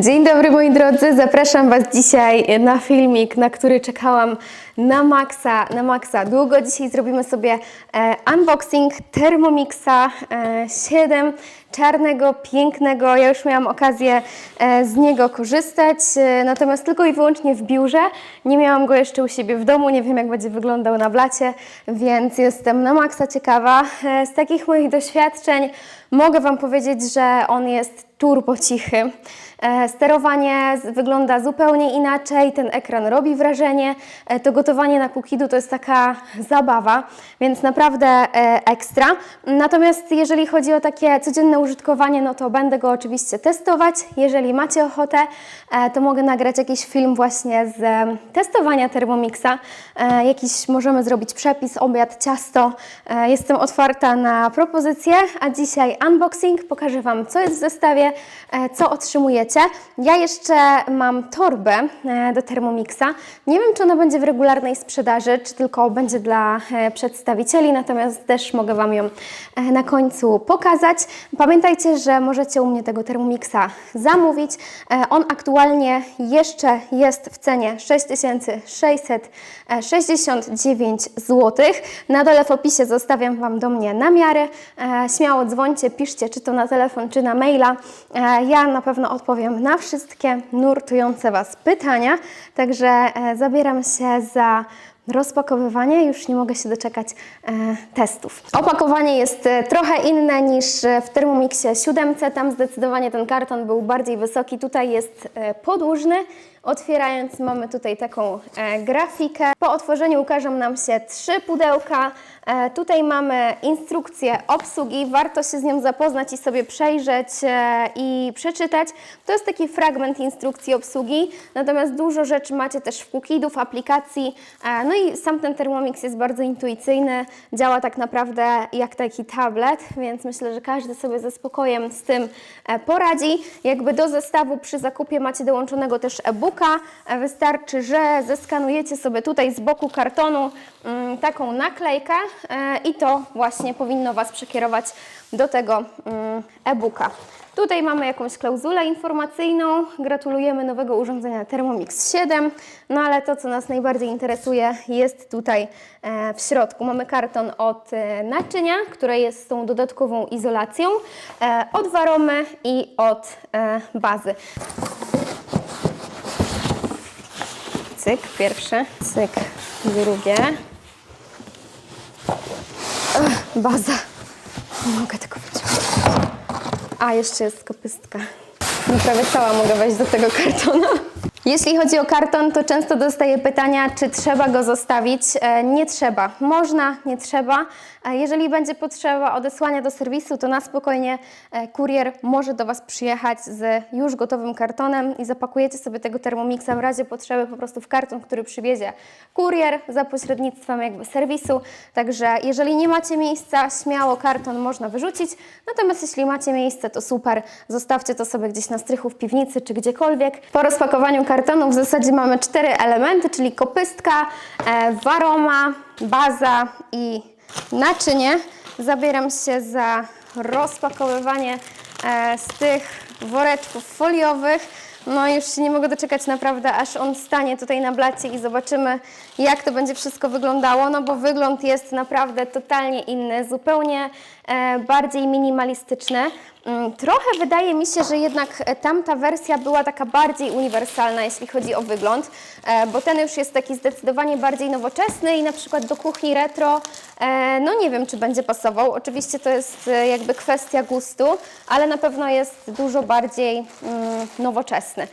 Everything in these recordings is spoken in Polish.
Dzień dobry moi drodzy, zapraszam Was dzisiaj na filmik, na który czekałam na maksa, na maksa. Długo dzisiaj zrobimy sobie e, unboxing Thermomixa e, 7, czarnego, pięknego. Ja już miałam okazję e, z niego korzystać, e, natomiast tylko i wyłącznie w biurze. Nie miałam go jeszcze u siebie w domu, nie wiem jak będzie wyglądał na blacie, więc jestem na maksa ciekawa. E, z takich moich doświadczeń mogę Wam powiedzieć, że on jest turbo cichy. Sterowanie wygląda zupełnie inaczej, ten ekran robi wrażenie. To gotowanie na kukidu to jest taka zabawa, więc naprawdę ekstra. Natomiast jeżeli chodzi o takie codzienne użytkowanie, no to będę go oczywiście testować. Jeżeli macie ochotę, e, to mogę nagrać jakiś film właśnie z e, testowania Thermomixa. E, Jakiś możemy zrobić przepis, obiad, ciasto. Jestem otwarta na propozycje, a dzisiaj unboxing. Pokażę Wam, co jest w zestawie, co otrzymujecie. Ja jeszcze mam torbę do Thermomixa. Nie wiem, czy ona będzie w regularnej sprzedaży, czy tylko będzie dla przedstawicieli, natomiast też mogę Wam ją na końcu pokazać. Pamiętajcie, że możecie u mnie tego Thermomixa zamówić. E, On aktualnie jeszcze jest w cenie 6669 zł. Na dole w opisie zostawiam Wam do mnie namiary. E, Śmiało dzwońcie, piszcie, czy to na telefon, czy na maila. E, Ja na pewno odpowiem na wszystkie nurtujące Was pytania. Także zabieram się za rozpakowywanie. Już nie mogę się doczekać e, testów. Opakowanie jest e, trochę inne niż e, w Thermomixie 7. Tam zdecydowanie ten karton był bardziej wysoki. Tutaj jest e, podłużny. Otwierając mamy tutaj taką e, grafikę. Po otworzeniu ukażą nam się trzy pudełka. E, tutaj mamy instrukcję obsługi. Warto się z nią zapoznać i sobie przejrzeć e, i przeczytać. To jest taki fragment instrukcji obsługi. Natomiast dużo rzeczy macie też w Cookidu, w aplikacji. No i sam ten Thermomix jest bardzo intuicyjny. Działa tak naprawdę jak taki tablet, więc myślę, że każdy sobie ze spokojem z tym poradzi. Jakby do zestawu przy zakupie macie dołączonego też e-booka. E, Wystarczy, że zeskanujecie sobie tutaj z boku kartonu mm, taką naklejkę e, i to właśnie powinno Was przekierować do tego mm, e-booka. Tutaj mamy jakąś klauzulę informacyjną. Gratulujemy nowego urządzenia Thermomix 7. No ale to, co nas najbardziej interesuje, jest tutaj e, w środku. Mamy karton od naczynia, które jest z tą dodatkową izolacją, od waromy i od bazy. Cyk, pierwsze. Cyk, drugie. Ech, baza. Nie mogę tego wyciągnąć. A, jeszcze jest kopystka. No prawie cała mogę wejść do tego kartona. Jeśli chodzi o karton, to często dostaję pytania, czy trzeba go zostawić. E, nie trzeba. Można, nie trzeba. E, jeżeli będzie potrzeba odesłania do serwisu, to na spokojnie e, kurier może do Was przyjechać z już gotowym kartonem i zapakujecie sobie tego Thermomixa w razie potrzeby po prostu w karton, który przywiezie kurier za pośrednictwem jakby serwisu. Także jeżeli nie macie miejsca, śmiało karton można wyrzucić. Natomiast jeśli macie miejsce, to super. Zostawcie to sobie gdzieś na strychu w piwnicy czy gdziekolwiek. Po rozpakowaniu kartonu w zasadzie mamy cztery elementy, czyli kopystka, e, waroma, baza i naczynie. Zabieram się za rozpakowywanie e, z tych woreczków foliowych. No już się nie mogę doczekać naprawdę, aż on stanie tutaj na blacie i zobaczymy, jak to będzie wszystko wyglądało, no bo wygląd jest naprawdę totalnie inny, zupełnie e, bardziej minimalistyczny. Mm, Trochę wydaje mi się, że jednak e, tamta wersja była taka bardziej uniwersalna, jeśli chodzi o wygląd, e, bo ten już jest taki zdecydowanie bardziej nowoczesny i na przykład do kuchni retro, no nie wiem, czy będzie pasował. Oczywiście to jest jakby kwestia gustu, ale na pewno jest dużo bardziej mm, nowoczesny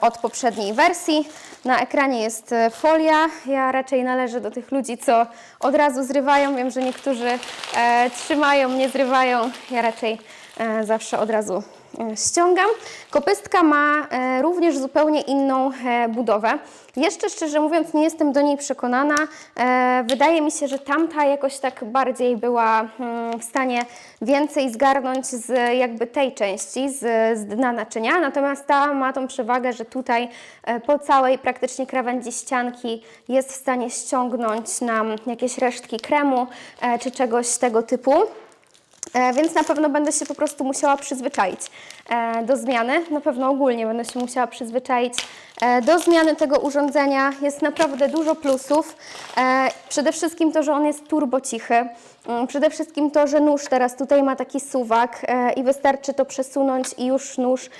od poprzedniej wersji. Na ekranie jest e, folia. Ja raczej należę do tych ludzi, co od razu zrywają. Wiem, że niektórzy e, trzymają, nie zrywają. Ja raczej e, zawsze od razu e, ściągam. Kopystka ma e, również zupełnie inną e, budowę. Jeszcze szczerze mówiąc nie jestem do niej przekonana. E, Wydaje mi się, że tamta jakoś tak bardziej była mm, w stanie więcej zgarnąć z jakby tej części, z, z dna naczynia. Natomiast ta ma tą przewagę, że tutaj e, po całej praktycznie krawędzi ścianki jest w stanie ściągnąć nam jakieś resztki kremu e, czy czegoś tego typu. E, Więc na pewno będę się po prostu musiała przyzwyczaić. E, do zmiany. Na pewno ogólnie będę się musiała przyzwyczaić e, do zmiany tego urządzenia. Jest naprawdę dużo plusów. E, Przede wszystkim to, że on jest turbo cichy. Mm, Przede wszystkim to, że nóż teraz tutaj ma taki suwak i wystarczy to przesunąć i już nóż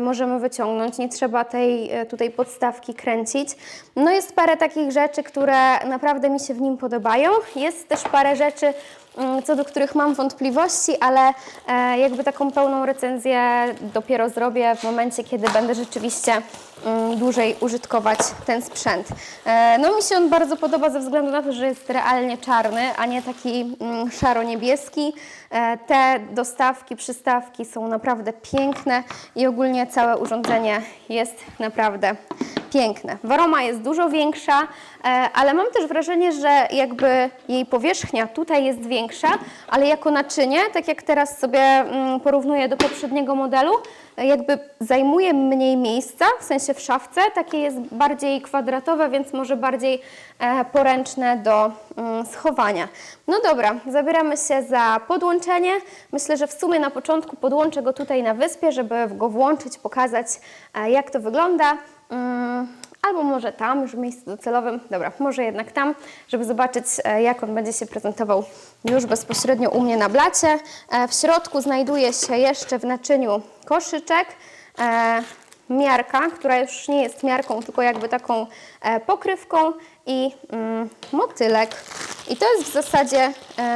możemy wyciągnąć. Nie trzeba tej tutaj podstawki kręcić. No jest parę takich rzeczy, które naprawdę mi się w nim podobają. Jest też parę rzeczy, mm, co do których mam wątpliwości, ale jakby taką pełną recenzję dopiero zrobię w momencie, kiedy będę rzeczywiście dłużej użytkować ten sprzęt. E, No mi się on bardzo podoba ze względu na to, że jest realnie czarny, a nie taki mm, szaro-niebieski. E, Te dostawki, przystawki są naprawdę piękne i ogólnie całe urządzenie jest naprawdę piękne. Waroma jest dużo większa, e, ale mam też wrażenie, że jakby jej powierzchnia tutaj jest większa, ale jako naczynie, tak jak teraz sobie mm, porównuję do poprzedniego modelu, jakby zajmuje mniej miejsca, w sensie w szafce, takie jest bardziej kwadratowe, więc może bardziej e, poręczne do mm, schowania. No dobra, zabieramy się za podłączenie. Myślę, że w sumie na początku podłączę go tutaj na wyspie, żeby go włączyć, pokazać e, jak to wygląda. Albo może tam, już w miejscu docelowym. Dobra, może jednak tam, żeby zobaczyć, e, jak on będzie się prezentował już bezpośrednio u mnie na blacie. E, W środku znajduje się jeszcze w naczyniu koszyczek, e, miarka, która już nie jest miarką, tylko jakby taką pokrywką i mm, motylek. I to jest w zasadzie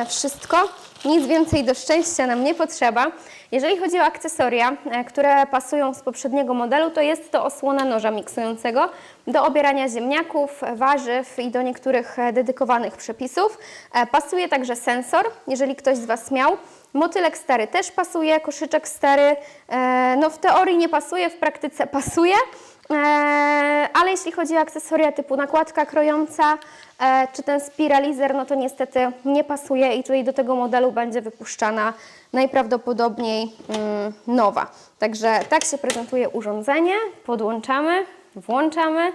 wszystko. Nic więcej do szczęścia nam nie potrzeba. Jeżeli chodzi o akcesoria, e, które pasują z poprzedniego modelu, to jest to osłona noża miksującego do obierania ziemniaków, warzyw i do niektórych e, dedykowanych przepisów. E, Pasuje także sensor, jeżeli ktoś z Was miał. Motylek stary też pasuje, koszyczek stary, no w teorii nie pasuje, w praktyce pasuje. E, ale jeśli chodzi o akcesoria typu nakładka krojąca e, czy ten spiralizer, no to niestety nie pasuje i tutaj do tego modelu będzie wypuszczana najprawdopodobniej mm, nowa. Także tak się prezentuje urządzenie. Podłączamy, włączamy.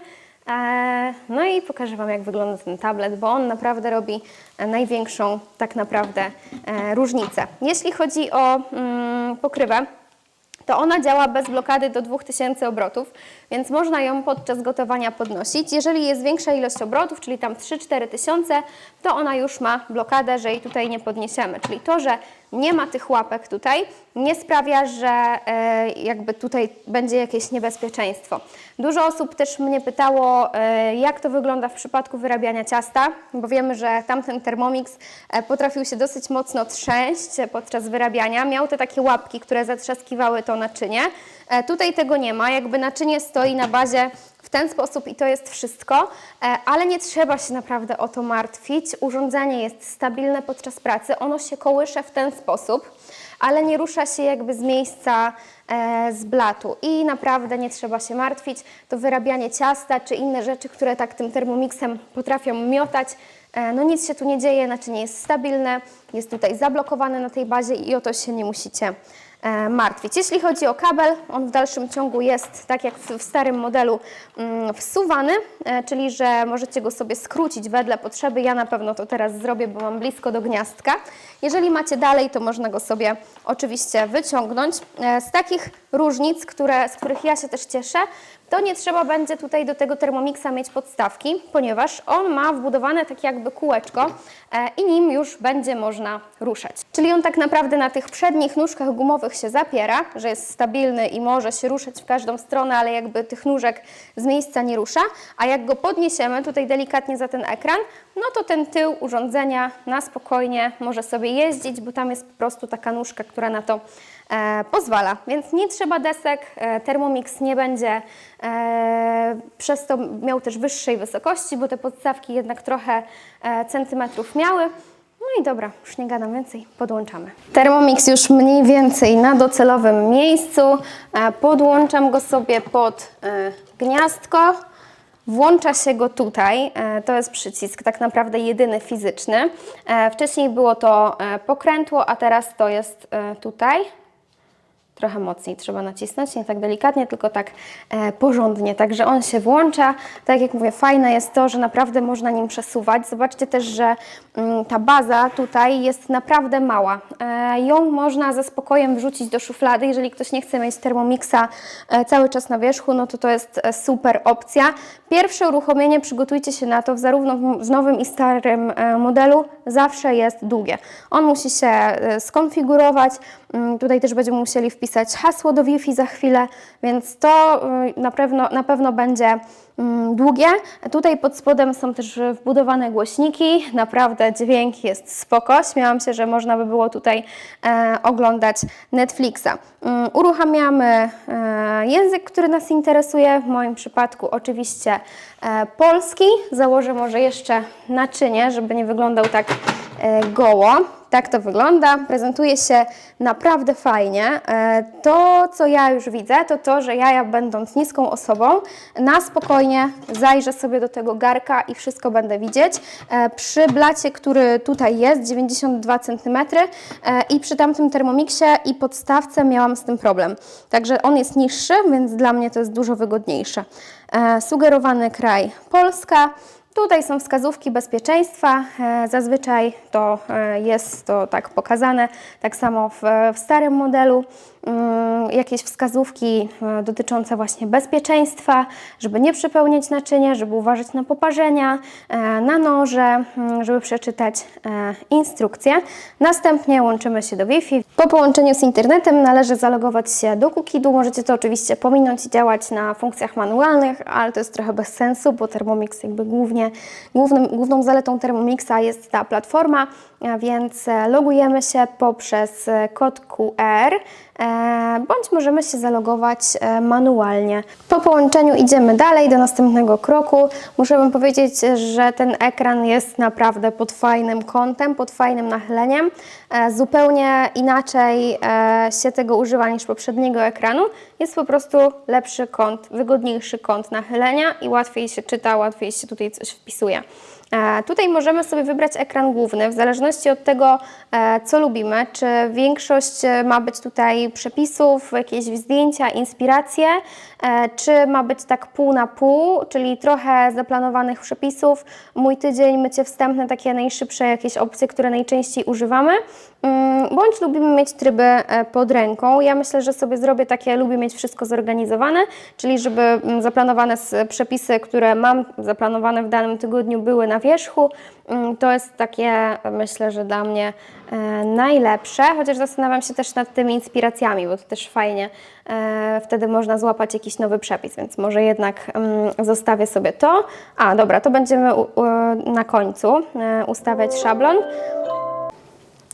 E, No i pokażę Wam, jak wygląda ten tablet, bo on naprawdę robi e, największą tak naprawdę e, różnicę. Jeśli chodzi o mm, pokrywę, to ona działa bez blokady do 2000 obrotów, więc można ją podczas gotowania podnosić. Jeżeli jest większa ilość obrotów, czyli tam 3-4 tysiące, to ona już ma blokadę, że jej tutaj nie podniesiemy. Czyli to, że nie ma tych łapek tutaj, nie sprawia, że e, jakby tutaj będzie jakieś niebezpieczeństwo. Dużo osób też mnie pytało, e, jak to wygląda w przypadku wyrabiania ciasta, bo wiemy, że tamten Thermomix e, potrafił się dosyć mocno trzęść podczas wyrabiania. Miał te takie łapki, które zatrzaskiwały to naczynie. E, Tutaj tego nie ma, jakby naczynie stoi na bazie w ten sposób i to jest wszystko, e, ale nie trzeba się naprawdę o to martwić. Urządzenie jest stabilne podczas pracy, ono się kołysze w ten sposób, ale nie rusza się jakby z miejsca e, z blatu i naprawdę nie trzeba się martwić. To wyrabianie ciasta czy inne rzeczy, które tak tym termomixem potrafią miotać, no nic się tu nie dzieje, naczynie jest stabilne, jest tutaj zablokowane na tej bazie i o to się nie musicie martwić. Jeśli chodzi o kabel, on w dalszym ciągu jest, tak jak w, w starym modelu, mm, wsuwany, e, czyli że możecie go sobie skrócić wedle potrzeby. Ja na pewno to teraz zrobię, bo mam blisko do gniazdka. Jeżeli macie dalej, to można go sobie oczywiście wyciągnąć. E, Z takich różnic, które, z których ja się też cieszę, to nie trzeba będzie tutaj do tego Thermomixa mieć podstawki, ponieważ on ma wbudowane takie jakby kółeczko e, i nim już będzie można ruszać. Czyli on tak naprawdę na tych przednich nóżkach gumowych się zapiera, że jest stabilny i może się ruszać w każdą stronę, ale jakby tych nóżek z miejsca nie rusza, a jak go podniesiemy tutaj delikatnie za ten ekran, no to ten tył urządzenia na spokojnie może sobie jeździć, bo tam jest po prostu taka nóżka, która na to pozwala. Więc nie trzeba desek, e, Thermomix nie będzie e, przez to miał też wyższej wysokości, bo te podstawki jednak trochę e, centymetrów miały. No i dobra, już nie gadam więcej, podłączamy. Thermomix już mniej więcej na docelowym miejscu. E, podłączam go sobie pod e, gniazdko. Włącza się go tutaj, e, to jest przycisk tak naprawdę jedyny fizyczny. E, Wcześniej było to e, pokrętło, a teraz to jest e, tutaj. Trochę mocniej trzeba nacisnąć, nie tak delikatnie, tylko tak e, porządnie. Także on się włącza. Tak jak mówię, fajne jest to, że naprawdę można nim przesuwać. Zobaczcie też, że mm, ta baza tutaj jest naprawdę mała. E, ją można ze spokojem wrzucić do szuflady. Jeżeli ktoś nie chce mieć Thermomixa e, cały czas na wierzchu, no to to jest e, super opcja. Pierwsze uruchomienie przygotujcie się na to, zarówno w nowym i starym e, modelu zawsze jest długie. On musi się e, skonfigurować. Mm, Tutaj też będziemy musieli wpisać hasło do Wi-Fi za chwilę, więc to y, na pewno, na pewno będzie mm, długie. Tutaj pod spodem są też wbudowane głośniki. Naprawdę dźwięk jest spoko. Śmiałam się, że można by było tutaj e, oglądać Netflixa. Mm, Uruchamiamy e, język, który nas interesuje. W moim przypadku oczywiście e, polski. Założę może jeszcze naczynie, żeby nie wyglądał tak goło. Tak to wygląda. Prezentuje się naprawdę fajnie. E, To, co ja już widzę, to to, że ja, ja będąc niską osobą, na spokojnie zajrzę sobie do tego garka i wszystko będę widzieć. E, Przy blacie, który tutaj jest, 92 cm e, i przy tamtym Thermomixie i podstawce miałam z tym problem. Także on jest niższy, więc dla mnie to jest dużo wygodniejsze. E, Sugerowany kraj Polska. Tutaj są wskazówki bezpieczeństwa. E, Zazwyczaj to e, jest to tak pokazane, tak samo w, w starym modelu. Mm, Jakieś wskazówki e, dotyczące właśnie bezpieczeństwa, żeby nie przepełniać naczynia, żeby uważać na poparzenia, e, na noże, żeby przeczytać instrukcje. Następnie łączymy się do Wi-Fi. Po połączeniu z internetem należy zalogować się do Cookidu. Możecie to oczywiście pominąć i działać na funkcjach manualnych, ale to jest trochę bez sensu, bo Thermomix jakby głównie, głównym, główną zaletą Thermomixa jest ta platforma, a więc e, logujemy się poprzez e, kod QR, e, bądź możemy się zalogować manualnie. Po połączeniu idziemy dalej do następnego kroku. Muszę Wam powiedzieć, że ten ekran jest naprawdę pod fajnym kątem, pod fajnym nachyleniem. Zupełnie inaczej się tego używa niż poprzedniego ekranu. Jest po prostu lepszy kąt, wygodniejszy kąt nachylenia i łatwiej się czyta, łatwiej się tutaj coś wpisuje. E, Tutaj możemy sobie wybrać ekran główny w zależności od tego, e, co lubimy. Czy większość e, ma być tutaj przepisów, jakieś zdjęcia, inspiracje, czy ma być tak pół na pół, czyli trochę zaplanowanych przepisów, mój tydzień, mycie wstępne, takie najszybsze jakieś opcje, które najczęściej używamy, bądź lubimy mieć tryby e, pod ręką. Ja myślę, że sobie zrobię takie, lubię mieć wszystko zorganizowane, czyli żeby mm, zaplanowane przepisy, które mam zaplanowane w danym tygodniu były na wierzchu. Mm, To jest takie, myślę, że dla mnie e, najlepsze, chociaż zastanawiam się też nad tymi inspiracjami, bo to też fajnie, e, wtedy można złapać jakiś nowy przepis, więc może jednak mm, zostawię sobie to. A, dobra, to będziemy na końcu ustawiać szablon.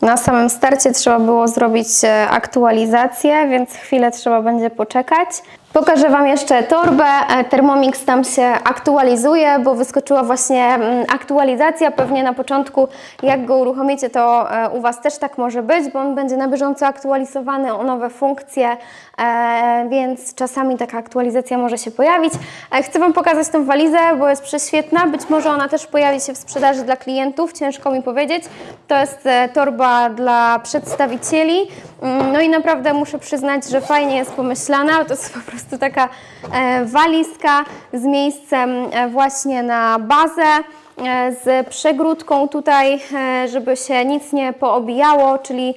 Na samym starcie trzeba było zrobić e, aktualizację, więc chwilę trzeba będzie poczekać. Pokażę Wam jeszcze torbę. E, Thermomix tam się aktualizuje, bo wyskoczyła właśnie mm, aktualizacja. Pewnie na początku, jak go uruchomicie, to e, u Was też tak może być, bo on będzie na bieżąco aktualizowany o nowe funkcje, e, więc czasami taka aktualizacja może się pojawić. Chcę Wam pokazać tą walizę, bo jest prześwietna. Być może ona też pojawi się w sprzedaży dla klientów, ciężko mi powiedzieć. To jest torba dla przedstawicieli. Mm, No i naprawdę muszę przyznać, że fajnie jest pomyślana. To jest po prostu taka e, walizka z miejscem e, właśnie na bazę e, z przegródką tutaj, żeby się nic nie poobijało, czyli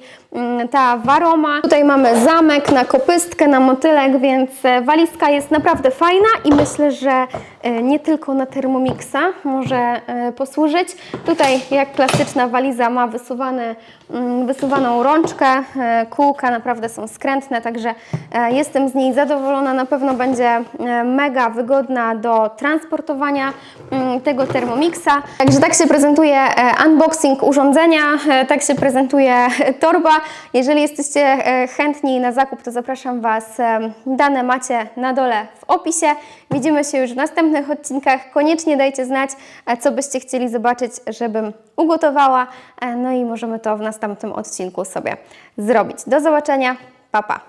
ta waroma. Tutaj mamy zamek na kopystkę, na motylek, więc e, walizka jest naprawdę fajna i myślę, że e, nie tylko na Thermomixa może e, posłużyć. Tutaj jak klasyczna waliza ma wysuwane, mm, wysuwaną rączkę, kółka naprawdę są skrętne, także jestem z niej zadowolona. Na pewno będzie mega wygodna do transportowania mm, tego Thermomixa. Także tak się prezentuje unboxing urządzenia, tak się prezentuje torba. Jeżeli jesteście e, chętni na zakup, to zapraszam Was. e, Dane macie na dole w opisie. Widzimy się już w następnych odcinkach. Koniecznie dajcie znać, e, co byście chcieli zobaczyć, żebym ugotowała. No i możemy to w następnym odcinku sobie zrobić. Do zobaczenia. Pa, pa.